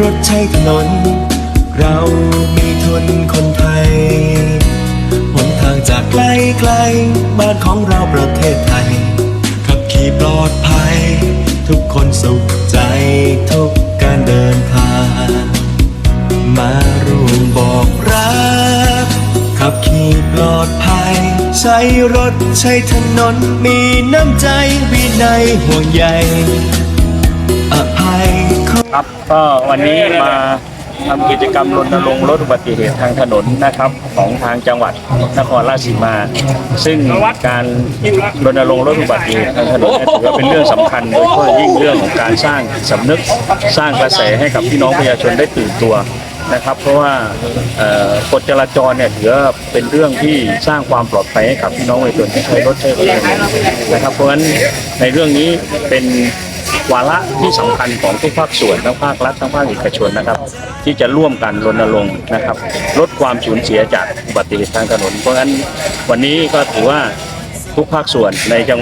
รถใช้ถนน เรามีทุนคนไทยหนทางจากไกลไกลบ้านของเราประเทศไทย ขับขี่ปลอดภัย ทุกคนสุขใจทุกการเดินทาง มาร่วมบอกรัก ขับขี่ปลอดภัย ใช้รถใช้ถนนมีน้ำใจวินัยห่วงใยอภัย ครับ ก็วันนี้มาทำกิจกรรมรณรงค์ลดอุบัติเหตุทางถนนนะครับ ของทางจังหวัดนครราชสีมา ซึ่งการรณรงค์ลดอุบัติเหตุทางถนนเนี่ยถือว่าเป็นเรื่องสำคัญโดยเฉพาะยิ่งเรื่องของการสร้างสำนึกสร้างกระแสให้กับพี่น้องประชาชนได้ตื่นตัวนะครับ เพราะว่าเอ่อกฎจราจรเนี่ยถือว่าเป็นเรื่องที่สร้างความปลอดภัยให้กับพี่น้องประชาชนที่ใช้รถใช้ถนนนะครับเพราะฉะนั้นในเรื่องนี้เป็น วาระที่สำคัญของทุกภาคส่วนทั้งภาครัฐทั้งภาคเอกชนนะครับ ที่จะร่วมกันรณรงค์นะครับ ลดความสูญเสียจากอุบัติเหตุทางถนน เพราะฉะนั้นวันนี้ก็ถือว่าทุกภาคส่วนในจัง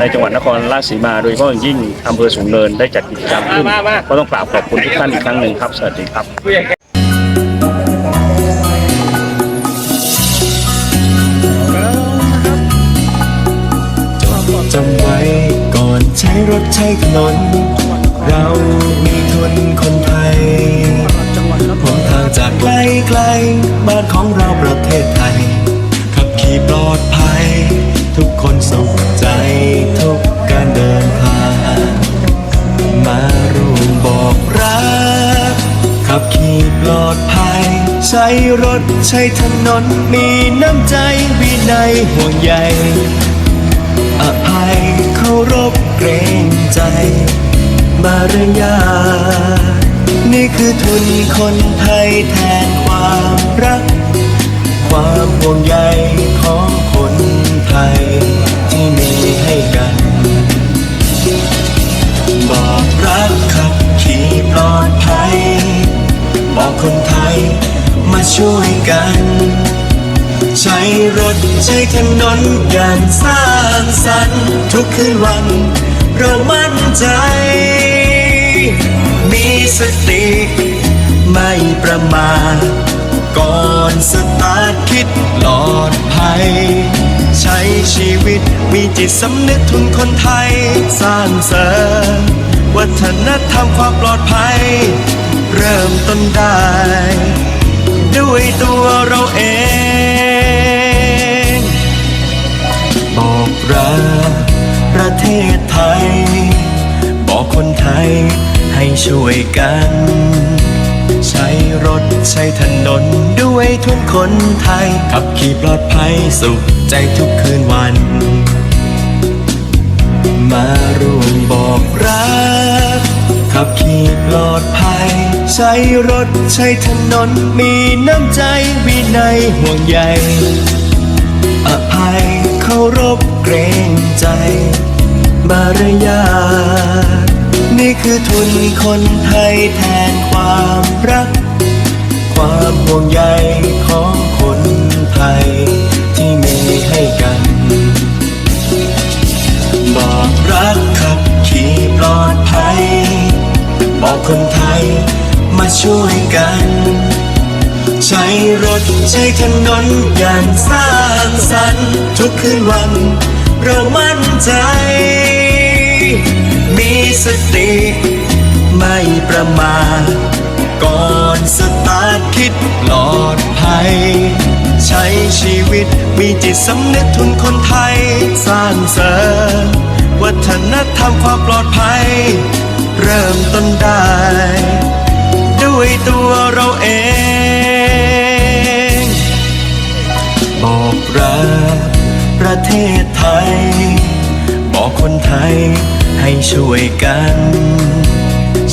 ในจังหวัดนครราชสีมา โดยเฉพาะอย่างยิ่งอำเภอสูงเนินได้จัดกิจกรรมขึ้นก็ต้องกราบขอบคุณทุกท่านอีกครั้งหนึ่งครับ สวัสดีครับ รถใช้ถนน เรามีทุนคนไทยหนทางจากไกลไกลบ้านของเราประเทศไทย ขับขี่ปลอดภัย ทุกคนสุขใจทุกการเดินทาง มาร่วมบอกรัก ขับขี่ปลอดภัย ใช้รถใช้ถนนมีน้ำใจวินัยห่วงใยอภัยเคารพ กรงใจ มารยานี่คือทุนคนไทยแทนความรัก ความห่วงใยของคนไทย ที่มีให้กัน บอกรักขับขี่ปลอดภัย บอกคนไทยมาช่วยกัน ใช้รถใช้ถนนอย่างสร้างสรรค์ทุกคืนวัน เรามั่นใจ มีสติไม่ประมาทก่อนสตาร์ทคิดปลอดภัย ใช้ชีวิตมีจิตสำนึกทุนคนไทย สร้างเสริมวัฒนธรรมความปลอดภัย เริ่มต้นได้ ด้วยตัวเราเอง บอกรัก ประเทศไทย บอกคนไทยให้ช่วยกัน ใช้รถใช้ถนนด้วยทุกคนไทย ขับขี่ปลอดภัยสุขใจทุกคืนวัน มาร่วมบอกรัก ขับขี่ปลอดภัย ใช้รถใช้ถนนมีน้ำใจวินัยห่วงใยอภัยเคารพเกรงใจ มารยาทนี่คือทุนคนไทยแทนความรัก ความห่วงใยของคนไทยที่มีให้กัน บอกรักขับขี่ปลอดภัย บอกคนไทยมาช่วยกัน ใช้รถใช้ถนนอย่างสร้างสรรค์ทุกคืนวัน เรามั่นใจ มีสติไม่ประมาทก่อนสตาร์ทคิดปลอดภัย ใช้ชีวิตมีจิตสำนึกทุนคนไทย สร้างเสริมวัฒนธรรมความปลอดภัย เริ่มต้นได้ ด้วยตัวเราเอง บอกรัก ประเทศไทย บอกคนไทยให้ช่วยกัน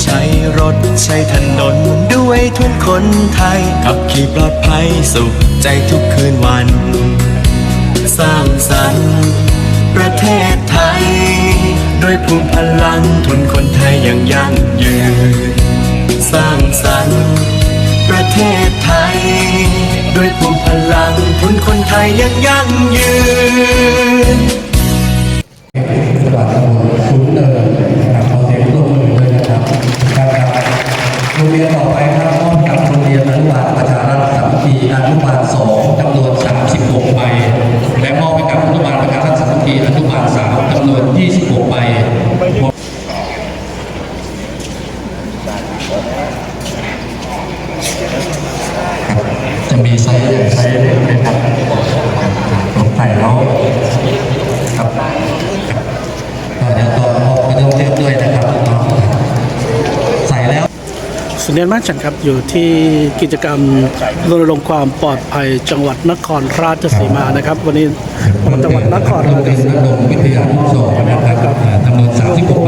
ใช้รถใช้ถนนด้วยทุกคนไทย ขับขี่ปลอดภัยสุขใจทุกคืนวัน สร้างสรรค์ประเทศไทย ด้วยภูมิพลังทุนคนไทยอย่างยั่งยืน สร้างสรรค์ ประเทศไทย ด้วยภูมิพลังทุนคนไทยยังยั่งยืนจังหวัดตำบลคุ้นเนินนะครับขอเสีรบมือด้วนะครับครับโรงเรียนต่อไปครัมอบกับโรงเรียนอนุบาลประารัฐสามัคคีอนุบาลสองจำนวน 36ใบและมอบใกับอนุบาลประารัฐสามัคคีอนุบาลสามจำนวน 26ใบ จะมีไซส์ใหญ่ไซส์เล็กหมครับลงใส่แล้วครับเดี๋ยวตัวพกไม่ต้องเลืกด้วยนะครับใส่แล้วสุนเดนมาจันครับอยู่ที่กิจกรรมรณรงค์ความปลอดภัยจังหวัดนครราชสีมานะครับ วันนี้จังหวัดนครราชสีมาวิทงนะครัจสามสิบหก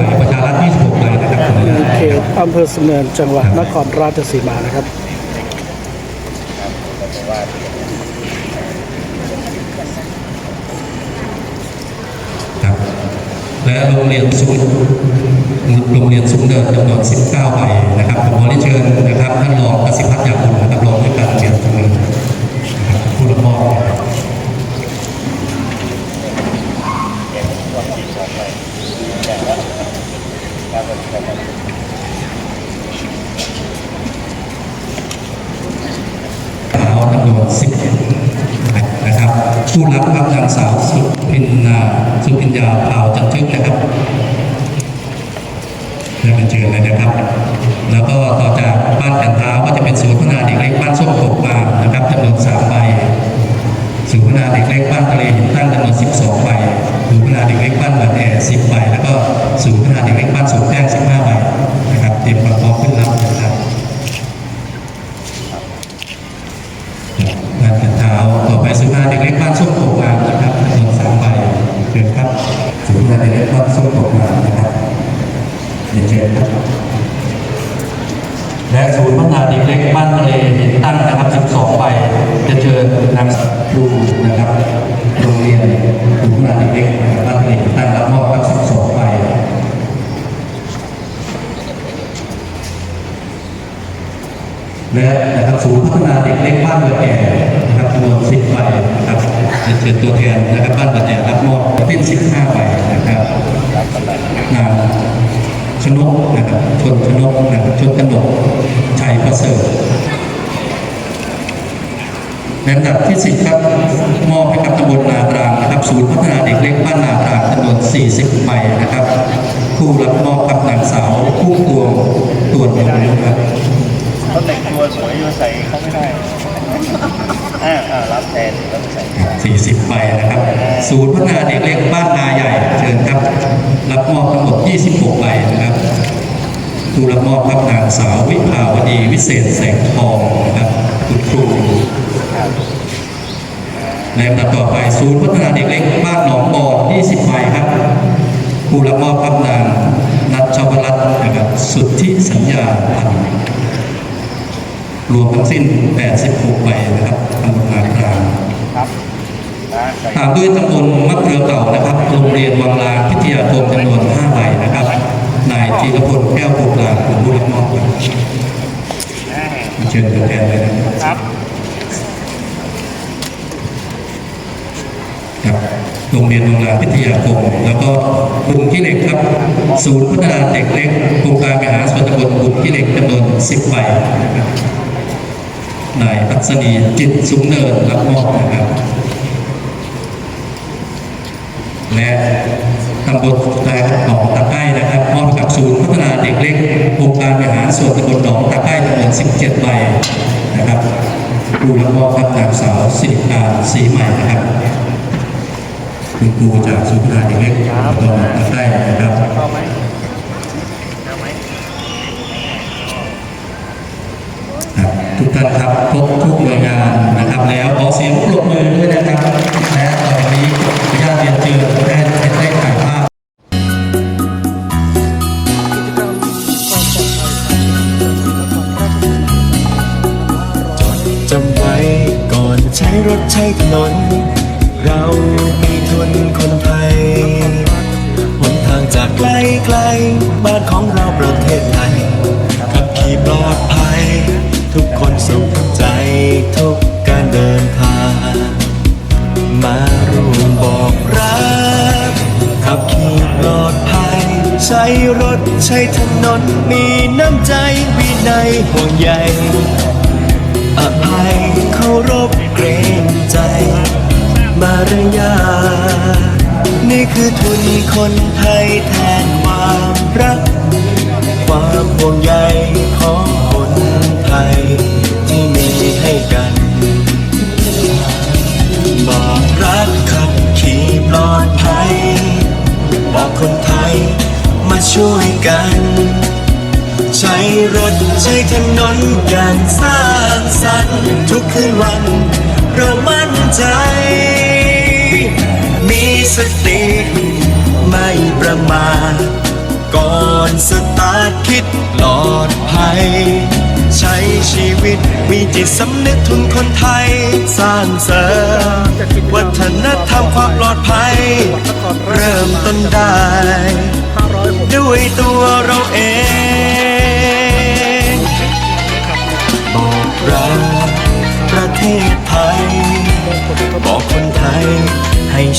ตอำเภอสมเนินจังหวัดนครราชสีมานะครับ ครับและโรงเรียนสูงโรงเรียนสูงเดินจำนวน 19ใบนะครับผมขอเรียนเชิญนะครับท่านรองประสิทธิพัฒน์ยาคุณนะครับรองผู้การโรงเรียนสูงเดินนะครับผู้รับมอบนะครับ สาวจำนวนสิบนะครับ ผู้รับครับนางสาวสุพินนาสุพินยาเผาจันทึกนะครับได้เป็นเชิญเลยนะครับ แล้วก็ต่อจากบ้านแผ่นเท้าก็จะเป็นศูนย์พัฒนาเด็กเล็กบ้านส้มกบมามนะครับจำนวนสามใบศูนย์พัฒนาเด็กเล็กบ้านทะเลหินตั้งจำนวนสิบสองใบศูนย์พัฒนาเด็กเล็กบ้านบันแอร์สิบใบ เด็กเล็กบ้านทะเลเห็นตั้งนะครับ 12 ใบ จะเชิญนางครูนะครับโรงเรียนศูนย์พัฒนาเด็กเล็กบ้านทะเลตั้งรับมอบครับ12ใบและนะครับศูนย์พัฒนาเด็กเล็กบ้านเบือแก่นะครับจำนวน10ใบนะครับเรียนเชิญตัวแทนนะครับบ้านเบือแก่รับมอบเป็น15ใบนะครับนาง ชนกนะครับชนชนกนะครับชนกนกชัยประเสริฐในลำดับที่ 10 ครับ มอบให้กับตำบลนาตรางนะครับ ศูนย์พัฒนาเด็กเล็กบ้านนาตรางจำนวน 40ใบนะครับ ผู้รับมอบกับนางสาวผู้ตวงตวนยงนะครับเขาแต่งตัวสวยอยู่ใส่เขาไม่ได้ อ่าอ่ารับแทนรับใส่40ใบนะครับ ศูนย์พัฒนาเด็กเล็กบ้านนาใหญ่เชิญครับ รับมอบทั้งหมด 26ใบนะครับผู้รับมอบครับนางสาววิภาวดีวิเศษแสงทองนะครับคุณครูในลำดับต่อไปศูนย์พัฒนาเด็กเล็กบ้านหนองบอน20ใบครับ ผู้รับมอบครับนางนัทชวรัตน์นะครับสุทธิสัญญาพันธ์ รวมทั้งสิ้น 86ใบนะครับตำบลนากลางครับนะใส่ตามด้วยตำบลมะเขือเก่านะครับ โรงเรียนวังลานพิทยาคมจำนวน5ใบนะครับ นายจีรพลแก้วโพกลางเป็นผู้รับมอบครับเชิญตัวแทนเลยนะครับครับครับโรงเรียนวังลานพิทยาคม แล้วก็กลุ่มขี้เหล็กครับ ศูนย์พัฒนาเด็กเล็กโครงการบริหารส่วนตำบลกลุ่มขี้เหล็กจำนวน10ใบนะครับ นายพัศนีจิตสูงเนินรับมอบนะครับ และตำบลแตกหนองตะไคร้นะครับมอบกับศูนย์พัฒนาเด็กเล็กโครงการบริหารส่วนตำบลหนองตะไคร้จำนวน17ใบนะครับครูรับมอบครับนางสาวสิริการศรีใหม่นะครับคุณครูจากศูนย์พัฒนาเด็กเล็กหนองตะไคร้นะครับ จำไว้ก่อนใช้รถใช้ถนน เรามีทุนคนไทยหนทางจากไกลไกลบ้านของเราประเทศไทยขับขี่ปลอดภัย ทุกคนสุขใจทุกการเดินทาง มาร่วมบอกรักขับขี่ปลอดภัย ใช้รถใช้ถนนมีน้ำใจวินัยห่วงใย อภัยเคารพเกรงใจ มารยานี่คือทุนคนไทยแทนความรัก ความห่วงใยของคนไทย ที่มีให้กัน บอกรักขับขี่ปลอดภัย บอกคนไทยมาช่วยกัน ใช้รถใช้ถนนอย่างสร้าง คืนวัน เรามั่นใจ มีสติไม่ประมาทก่อนสตาร์ทคิดปลอดภัย ใช้ชีวิตมีจิตสำนึกทุนคนไทย สร้างเสริมวัฒนธรรมความปลอดภัย เริ่มต้นได้ ด้วยตัวเราเอง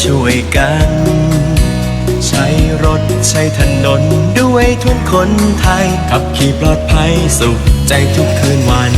ช่วยกัน ใช้รถใช้ถนนด้วยทุกคนไทยขับขี่ปลอดภัยสุขใจทุกคืนวัน